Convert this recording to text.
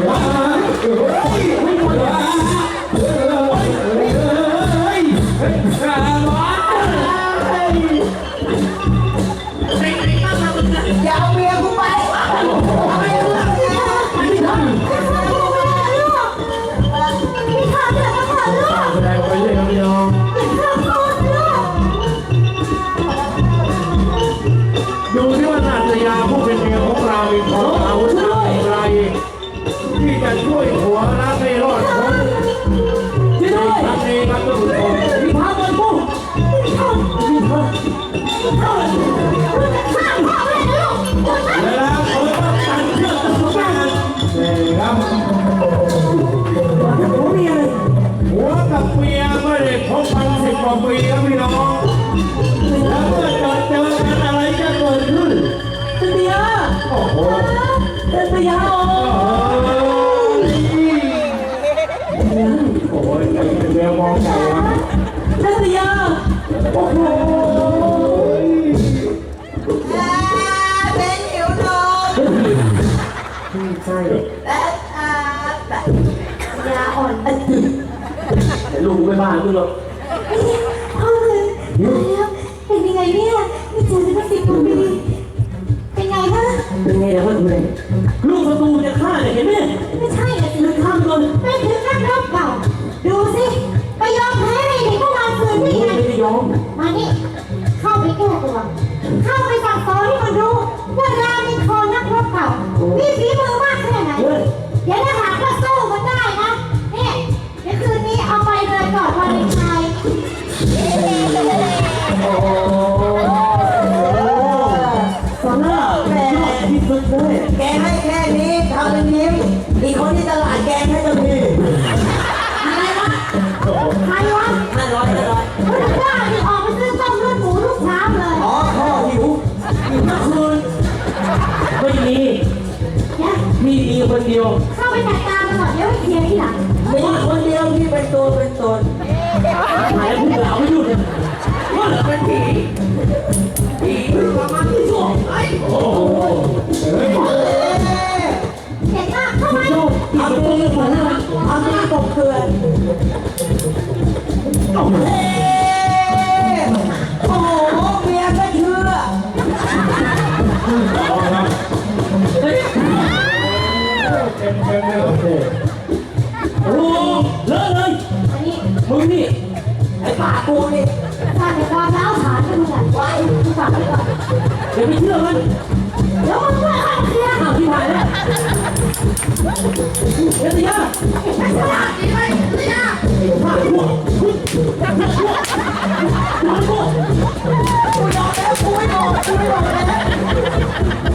Hey! ว่าปีแล้วพี่น้องแล้วเมื่อเจอเจอกันอะไรจะเกิดขึ้นเตียโอ้โหเตียโอ้ยเรือมองใหญ่นะเตียโอ้โหเป็นหิวนมใช่และอ่าแบบยาอ่อน แต่ลุงไม่บ้ามึงหรอกพ่อเลยแล้วเป็นยังไงเนี่ยไม่เจอกันตั้งสิบปีเป็นไงฮะเป็นไงล่ะเพื่อนเลยลูกประตูจะฆ่าเนี่ยเห็นไหมไม่ใช่นะสิมันข้ามก่อนไม่ถึงนักรบเก่า ดูสิไปยอมแพ้ในเด็กเมื่อวานคืนโอ้ไงไม่ได้ยอมมานี่เข้าไปแก้ตัว โอ้ซาร่าแม่ที่สุดเลยแกให้แค่นี้ทำเป็นยิ้ม อีกคนที่ตลาดแกให้จะมีอะไรวะใครวะห้าร้อยห้าร้อยคุณกล้าที่ออกไปซื้อต้มเลือดหมูลูกช้าเลยอ๋อพ่อหิวเมื่อคืนไม่มีเนี่ยมีดีคนเดียว เข้าไปจัดการมันก่อนเดี๋ยวไปเคลียร์ที่หลัง มีคนเดียวที่เป็นตัวเป็นตนหายพูดแล้ วไม่หยุดเลยว่าเหลือเป็นผีผีประมาณที่สองไอ้โอ้โหเด็กมากเข้าไปโชคทำตัวเหมือนอะไรทำให้กบเกลือ ปากกูนี่สร้างในความร้าวฉานให้มึงอะไว้มึงฝากไว้ก่อนอย่าไปเชื่อมันเดี๋ยวมึงช่วยข้าเคลียร์อ้าวที่ผ่านแล้วเฮ้ยยาไม่ฉลาดดีไหมเนี่ยผ่านพวกผ่านพวกกูยอมแล้วกูไม่บอกกูไม่บอกแล้ว